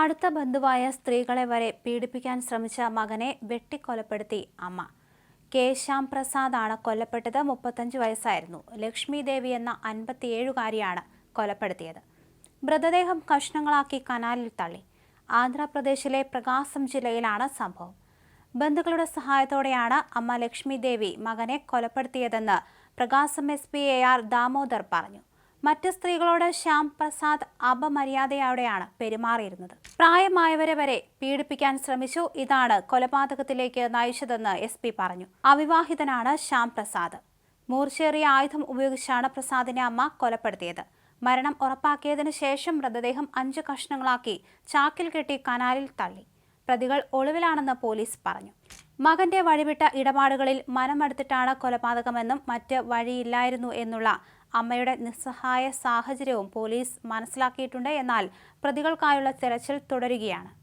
അടുത്ത ബന്ധുവായ സ്ത്രീകളെ വരെ പീഡിപ്പിക്കാൻ ശ്രമിച്ച മകനെ വെട്ടിക്കൊലപ്പെടുത്തി അമ്മ. കെ ശ്യാം പ്രസാദാണ് കൊല്ലപ്പെട്ടത്. മുപ്പത്തഞ്ച് വയസ്സായിരുന്നു. ലക്ഷ്മി ദേവി എന്ന അൻപത്തിയേഴുകാരിയാണ് കൊലപ്പെടുത്തിയത്. മൃതദേഹം കഷ്ണങ്ങളാക്കി കനാലിൽ തള്ളി. ആന്ധ്രാപ്രദേശിലെ പ്രകാശം ജില്ലയിലാണ് സംഭവം. ബന്ധുക്കളുടെ സഹായത്തോടെയാണ് അമ്മ ലക്ഷ്മി ദേവി മകനെ കൊലപ്പെടുത്തിയതെന്ന് പ്രകാശം S P A R Damodar പറഞ്ഞു. മറ്റ് സ്ത്രീകളോട് ശ്യാം പ്രസാദ് അപമര്യാദയോടെയാണ് പെരുമാറിയിരുന്നത്. പ്രായമായവരെ വരെ പീഡിപ്പിക്കാൻ ശ്രമിച്ചു. ഇതാണ് കൊലപാതകത്തിലേക്ക് നയിച്ചതെന്ന് എസ് പി പറഞ്ഞു. അവിവാഹിതനാണ് ശ്യാം പ്രസാദ്. മൂർച്ചേറിയ ആയുധം ഉപയോഗിച്ചാണ് പ്രസാദിനെ അമ്മ കൊലപ്പെടുത്തിയത്. മരണം ഉറപ്പാക്കിയതിനു ശേഷം മൃതദേഹം അഞ്ച് കഷ്ണങ്ങളാക്കി ചാക്കിൽ കെട്ടി കനാലിൽ തള്ളി. പ്രതികൾ ഒളിവിലാണെന്ന് പോലീസ് പറഞ്ഞു. മകന്റെ വഴിവിട്ട ഇടപാടുകളിൽ മനമെടുത്തിട്ടാണ് കൊലപാതകമെന്നും മറ്റ് വഴിയില്ലായിരുന്നു എന്നുള്ള അമ്മയുടെ നിസ്സഹായ സാഹചര്യവും പോലീസ് മനസ്സിലാക്കിയിട്ടുണ്ട്. എന്നാൽ പ്രതികൾക്കായുള്ള തെരച്ചിൽ തുടരുകയാണ്.